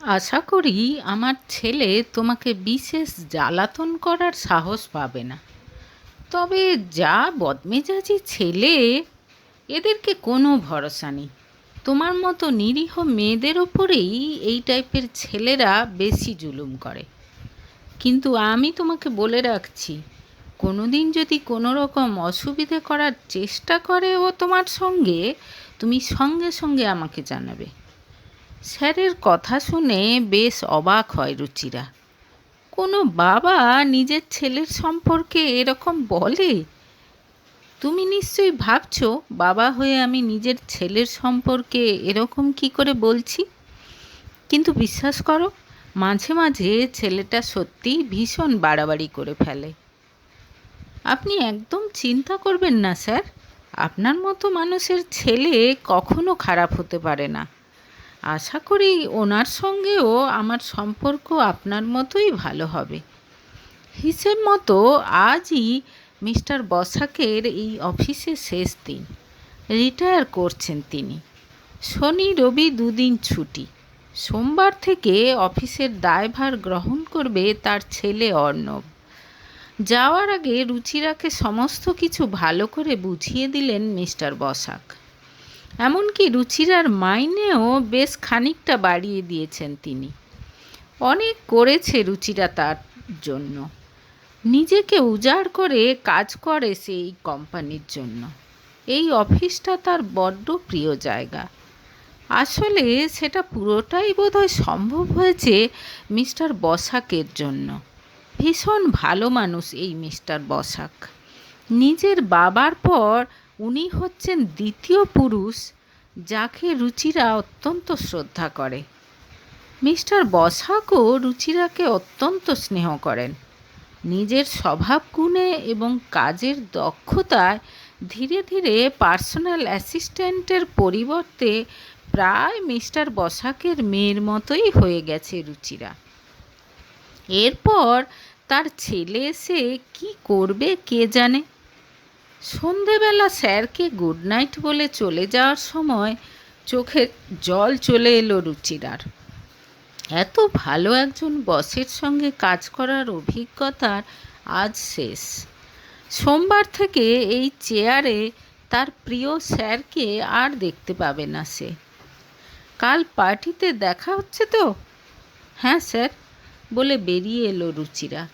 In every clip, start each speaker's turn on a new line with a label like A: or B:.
A: আশা করি আমার ছেলে তোমাকে বিশেষ জ্বালাতন করার সাহস পাবে না। তবে যা বদমেজাজি ছেলে, এদেরকে কোনো ভরসা নেই। তোমার মতো নিরীহ মেয়েদের ওপরেই এই টাইপের ছেলেরা বেশি জুলুম করে। কিন্তু আমি তোমাকে বলে রাখছি কোনো দিন যদি কোনো রকম অসুবিধে করার চেষ্টা করে ও তোমার সঙ্গে, তুমি সঙ্গে সঙ্গে আমাকে জানাবে। স্যারের কথা শুনে বেশ অবাক হয় রুচিরা। কোনো বাবা নিজের ছেলের সম্পর্কে এরকম বলে? তুমি নিশ্চয়ই ভাবছ, বাবা হয়ে আমি নিজের ছেলের সম্পর্কে এরকম কি করে বলছি? কিন্তু বিশ্বাস করো, মাঝে মাঝে ছেলেটা সত্যিই ভীষণ বাড়াবাড়ি করে ফেলে। আপনি একদম চিন্তা করবেন না, স্যার। আপনার মতো মানুষের ছেলে কখনো খারাপ হতে পারে না। আশা করি ওনার সঙ্গেও আমার সম্পর্ক আপনার মতোই ভালো হবে। হিসেব মতো আজই মিস্টার বসাকের এই অফিসে শেষ দিন। রিটায়ার করছেন তিনি। শনি, রবি দুদিন ছুটি। সোমবার থেকে অফিসের দায়ভার গ্রহণ করবে তার ছেলে অর্ণব। যাওয়ার আগে রুচিরাকে সমস্ত কিছু ভালো করে বুঝিয়ে দিলেন মিস্টার বসাক। এমনকি রুচিরার মাইনেও বেশ খানিকটা বাড়িয়ে দিয়েছেন তিনি। অনেক করেছে রুচিরা তার জন্য। নিজেকে উজাড় করে কাজ করে সে এই কোম্পানির জন্য। এই অফিসটা তার বড্ড প্রিয় জায়গা। আসলে সেটা পুরোটাই বোধহয় সম্ভব হয়েছে মিস্টার বসাকের জন্য। ভীষণ ভালো মানুষ এই মিস্টার বসাক। নিজের বাবার পর উনি হচ্ছেন দ্বিতীয় পুরুষ যাকে রুচিরা অত্যন্ত শ্রদ্ধা করে। মিস্টার বসাকও রুচিরাকে অত্যন্ত স্নেহ করেন। নিজের স্বভাব গুণে এবং কাজের দক্ষতায় ধীরে ধীরে পার্সোনাল অ্যাসিস্ট্যান্টের পরিবর্তে প্রায় মিস্টার বসাকের মেয়ের মতোই হয়ে গেছে রুচিরা। এরপর তার ছেলে এসে কি করবে কে জানে? সন্ধেবেলা স্যারকে গুড নাইট বলে চলে যাওয়ার সময় চোখে জল চলে এলো রুচিরার এত ভালো একজন বসের সঙ্গে কাজ করার অভিজ্ঞতার আজ শেষ। সোমবার থেকে এই চেয়ারে তার প্রিয় স্যারকে আর দেখতে পাবে না সে। কাল পার্টিতে দেখা হচ্ছে তো? হ্যাঁ স্যার, বলে বেরিয়ে এলো রুচিরা।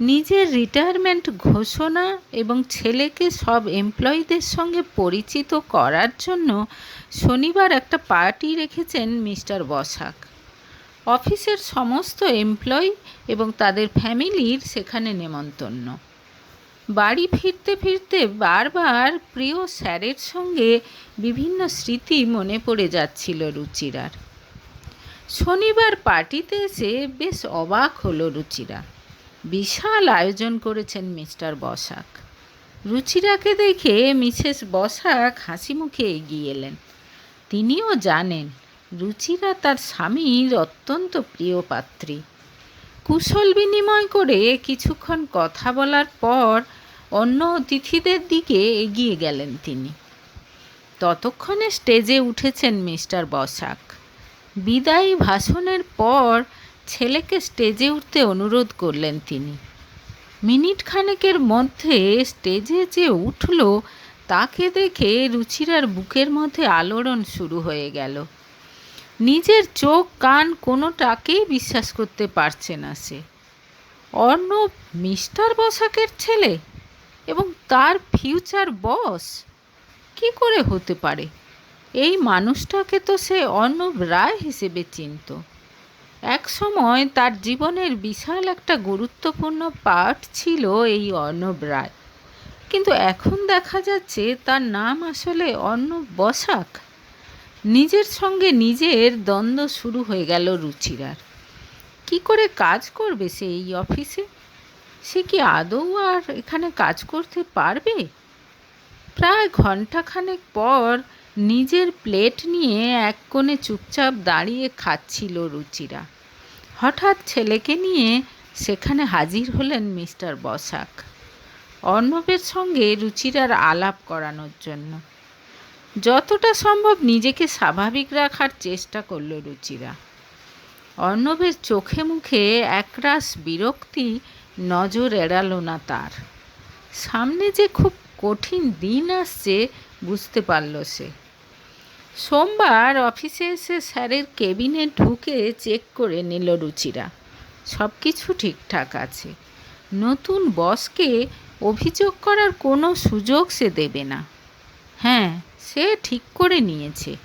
A: নিজের রিটায়ারমেন্ট ঘোষণা এবং ছেলেকে সব এমপ্লয়ীদের সঙ্গে পরিচিত করার জন্য শনিবার একটা পার্টি রেখেছেন মিস্টার বসাক। অফিসের সমস্ত এমপ্লয়ি এবং তাদের ফ্যামিলির সেখানে নেমন্তন্ন। বাড়ি ফিরতে ফিরতে বারবার প্রিয় স্যারের সঙ্গে বিভিন্ন স্মৃতি মনে পড়ে যাচ্ছিল রুচিরার। শনিবার পার্টিতে এসে বেশ অবাক হলো রুচিরা। বিশাল আয়োজন করেছেন মিস্টার বসাক। রুচিরাকে দেখে মিসেস বসাক হাসি মুখে এগিয়ে এলেন। তিনিও জানেন, রুচিরা তার স্বামীর অত্যন্ত প্রিয় পাত্রী। কুশল বিনিময় করে কিছুক্ষণ কথা বলার পর অন্য অতিথিদের দিকে এগিয়ে গেলেন তিনি। ততক্ষণে স্টেজে উঠেছেন মিস্টার বসাক। বিদায়ী ভাষণের পর ছেলেকে স্টেজে উঠতে অনুরোধ করলেন তিনি। মিনিট খানেকের মধ্যে স্টেজে যে উঠল, তাকে দেখে রুচিরার বুকের মধ্যে আলোড়ন শুরু হয়ে গেল। নিজের চোখ, কান কোনোটাকেই বিশ্বাস করতে পারছে না সে। অর্ণব মিস্টার বসাকের ছেলে এবং তার ফিউচার বস? কি করে হতে পারে? এই মানুষটাকে তো সে অর্ণব রায় হিসেবে চিনত। এক সময় তার জীবনের বিশাল একটা গুরুত্বপূর্ণ পার্ট ছিল এই অর্ণব রায়। কিন্তু এখন দেখা যাচ্ছে তার নাম আসলে অর্ণব বসাক। নিজের সঙ্গে নিজের দ্বন্দ্ব শুরু হয়ে গেল রুচিরার। কি করে কাজ করবে সে এই অফিসে? সে কি আদৌ আর এখানে কাজ করতে পারবে? প্রায় ঘন্টাখানেক পর নিজের প্লেট নিয়ে এক কোণে চুপচাপ দাঁড়িয়ে খাচ্ছিল রুচিরা। হঠাৎ ছেলেকে নিয়ে সেখানে হাজির হলেন মিস্টার বসাক। অর্ণবের সঙ্গে রুচিরার আলাপ করানোর জন্য। যতটা সম্ভব নিজেকে স্বাভাবিক রাখার চেষ্টা করল রুচিরা। অর্ণবের চোখে মুখে একরাশ বিরক্তি নজর এড়ালো না তার। সামনে যে খুব কঠিন দিন আসছে, বুঝতে পারল সে। সোমবার অফিসে এসে স্যারের কেবিনে ঢুকে চেক করে নিল রুচিরা। সব কিছু ঠিকঠাক আছে। নতুন বসকে অভিযোগ করার কোনো সুযোগ সে দেবে না। হ্যাঁ সে ঠিক করে নিয়েছে।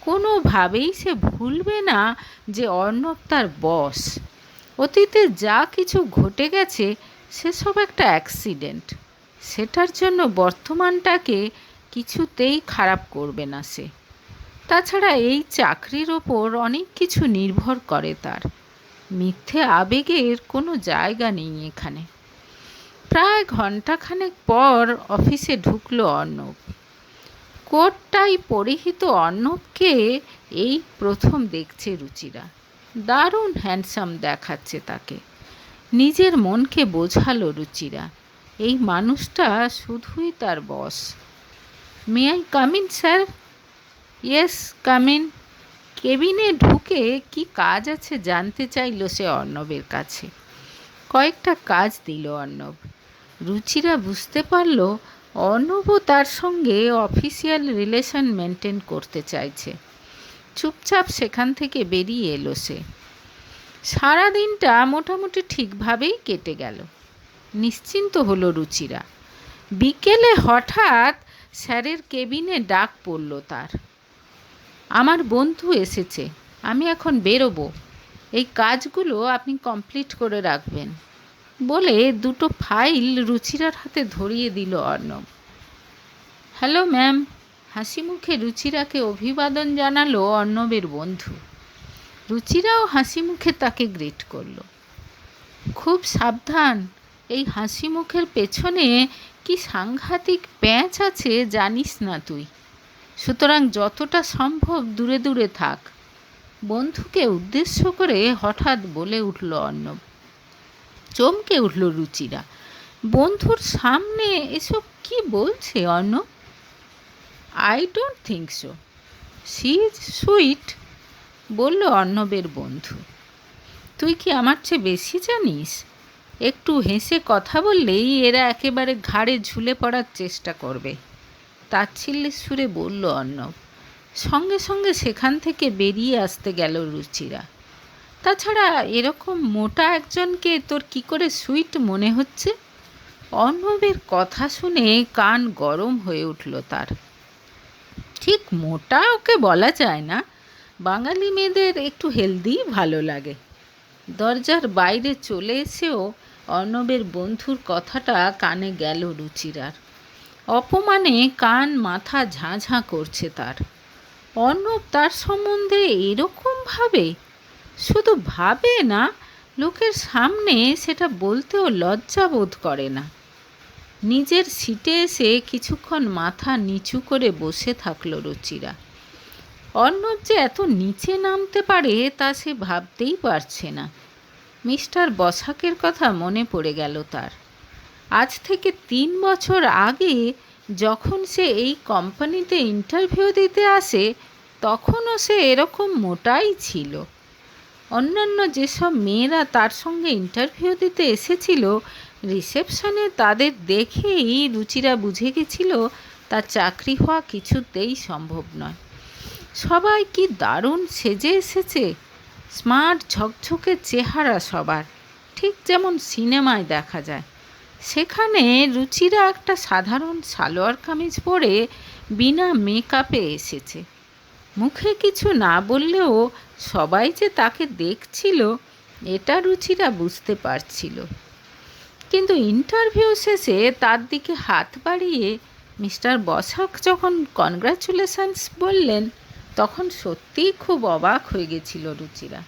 A: কোনোভাবেই সে ভুলবে না যে অর্ণব তার বস। অতীতে যা কিছু ঘটে গেছে, সেসব একটা অ্যাক্সিডেন্ট। সেটার জন্য বর্তমানটাকে কিছুতেই খারাপ করবে না সে। তাছাড়া এই চাকরির ওপর অনেক কিছু নির্ভর করে তার। মিথ্যে আবেগের কোনো জায়গা নেই এখানে। প্রায় ঘন্টাখানেক পর অফিসে ঢুকলো অর্ণব। কোটটাই পরিহিত অর্ণবকে এই প্রথম দেখছে রুচিরা। দারুণ হ্যান্ডসাম দেখাচ্ছে তাকে। নিজের মনকে বোঝালো রুচিরা। এই মানুষটা শুধুই তার boss. May I come in sir? Yes, come in. কেবিনে ঢুকে কি কাজ আছে জানতে চাইল সে অর্ণবের কাছে। কয়েকটা কাজ দিল অর্ণব। রুচিরা বুঝতে পারল অর্ণবও তার সঙ্গে অফিসিয়াল রিলেশন মেনটেন করতে চাইছে। চুপচাপ সেখান থেকে বেরিয়ে এলো সে। সারা দিনটা মোটামুটি ঠিকভাবেই কেটে গেল। নিশ্চিন্ত হলো রুচিরা। বিকেলে হঠাৎ স্যারের কেবিনে ডাক পড়ল তার। আমার বন্ধু এসেছে, আমি এখন বেরোবো। এই কাজগুলো আপনি কমপ্লিট করে রাখবেন। বলে দুটো ফাইল রুচিরার হাতে ধরিয়ে দিল অর্ণব। হ্যালো ম্যাম, হাসি মুখে রুচিরাকে অভিবাদন জানালো অর্ণবের বন্ধু। রুচিরাও হাসি মুখে তাকে গ্রিট করল। খুব সাবধান, এই হাসি মুখের পেছনে কি সাংঘাতিক প্যাঁচ আছে জানিস না তুই। সুতরাং যতটা সম্ভব দূরে দূরে থাক। বন্ধুকে উদ্দেশ্য করে হঠাৎ বলে উঠল অর্ণব। চমকে উঠল রুচিরা। বন্ধুর সামনে এসব কি বলছে Arnab? I don't think so she is sweet বলল অর্ণবের বন্ধু। তুই কি আমার চেয়ে বেশি জানিস? একটু হেসে কথা বললেই এরা একেবারে ঘাড়ে ঝুলে পড়ার চেষ্টা করবে। তাচ্ছিল্যের সুরে বলল, অর্ণব, সঙ্গে সঙ্গে সেখান থেকে বেরিয়ে আসতে গেল রুচিরা। তাছাড়া এরকম মোটা একজনকে তোর কি করে সুইট মনে হচ্ছে? অর্ণবের কথা শুনে কান গরম হয়ে উঠল তার। ঠিক মোটা ওকে বলা যায় না। বাঙালি মেয়েদের একটু হেলদি, ভালো লাগে। দরজার বাইরে চলে এসেও অর্ণবের বন্ধুর কথাটা কানে গেল রুচিরার। অপমানে কান মাথা ঝাঁ করছে তার। অর্ণব তার সম্বন্ধে এরকম ভাবে? শুধু ভাবে না, লোকের সামনে সেটা বলতেও লজ্জা বোধ করে না। নিজের সিটে এসে কিছুক্ষণ মাথা নিচু করে বসে থাকল রুচিরা। অর্ণব যে এত নিচে নামতে পারে তা সে ভাবতেই পারছে না। মিস্টার বসাকের কথা মনে পড়ে গেল তার। আজ থেকে তিন বছর আগে যখন সে এই কোম্পানিতে ইন্টারভিউ দিতে আসে, তখনও সে এরকম মোটাই ছিল। অন্যান্য যেসব মেয়েরা তার সঙ্গে ইন্টারভিউ দিতে এসেছিল রিসেপশনে তাদের দেখেই রুচিরা বুঝে গেছিল, তার চাকরি হওয়া কিছুতেই সম্ভব নয়। সবাই কি দারুণ সেজে এসেছে? স্মার্ট, ঝকঝকে চেহারা সবার। ঠিক যেমন সিনেমায় দেখা যায়। সেখানে রুচিরা একটা সাধারণ সালোয়ার কামিজ পরে বিনা মেকআপে এসেছে। মুখে কিছু না বললেও সবাই যে তাকে দেখছিল, এটা রুচিরা বুঝতে পারছিল। কিন্তু ইন্টারভিউ শেষে তার দিকে হাত বাড়িয়ে মিস্টার বসাক যখন কনগ্রাচুলেশনস বললেন, তখন সত্যিই খুব অবাক হয়ে গেছিল রুচিরা।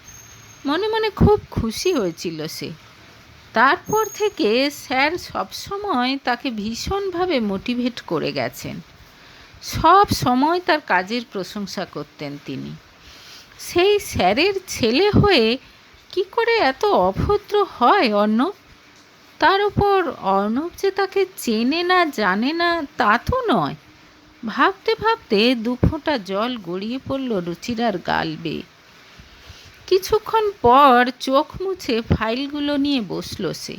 A: মনে মনে খুব খুশি হয়েছিল সে। তারপর থেকে স্যার সবসময় তাকে ভীষণভাবে মোটিভেট করে গেছেন। সব সময় তার কাজের প্রশংসা করতেন তিনি। সেই স্যারের ছেলে হয়ে কি করে এত অভদ্র হয় অর্ণব? তার উপর অর্ণব যে তাকে চেনে না, জানে না, তা তো নয়। ভাবতে ভাবতে দুফোঁটা জল গড়িয়ে পড়ল রুচিরার গাল বেয়ে। কিছুক্ষণ পর চোখ মুছে ফাইলগুলো নিয়ে বসল সে।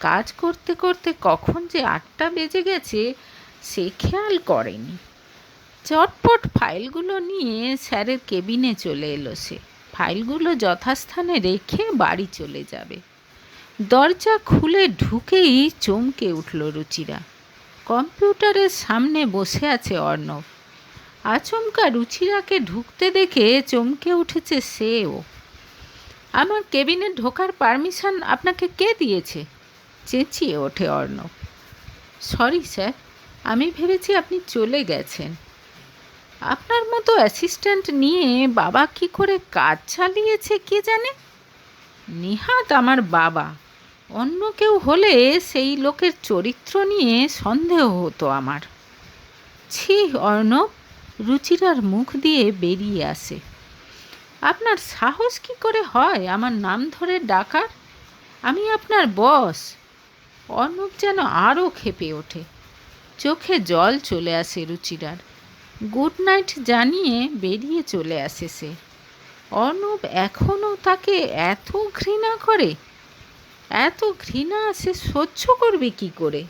A: কাজ করতে করতে কখন যে আটটা বেজে গেছে, সে খেয়াল করেনি। চটপট ফাইলগুলো নিয়ে স্যারের কেবিনে চলে এলো সে। ফাইলগুলো যথাস্থানে রেখে বাড়ি চলে যাবে। দরজা খুলে ঢুকেই চমকে উঠল রুচিরা। কম্পিউটারের সামনে বসে আছে অর্ণব। আচমকা রুচিরাকে ঢুকতে দেখে চমকে উঠেছে সেও। আমার কেবিনে ঢোকার পারমিশন আপনাকে কে দিয়েছে? চেঁচিয়ে ওঠে অর্ণব। সরি, স্যার, আমি ভেবেছি আপনি চলে গেছেন। আপনার মতো অ্যাসিস্ট্যান্ট নিয়ে বাবা কি করে কাজ চালিয়েছে কে জানে? নিহাত আমার বাবা। অন্য কেউ হলে সেই লোকের চরিত্র নিয়ে সন্দেহ হতো আমার। ছি, অর্ণব, রুচিরার মুখ দিয়ে বেরিয়ে আসে। আপনার সাহস কি করে হয় আমার নাম ধরে ডাকার? আমি আপনার বস। অর্ণব যেন আরও খেপে ওঠে। চোখে জল চলে আসে রুচিরার। গুড নাইট জানিয়ে বেরিয়ে চলে আসে সে। অর্ণব এখনও তাকে এত ঘৃণা করে? এত ঘৃণা সে সহ্য করবে কি করে?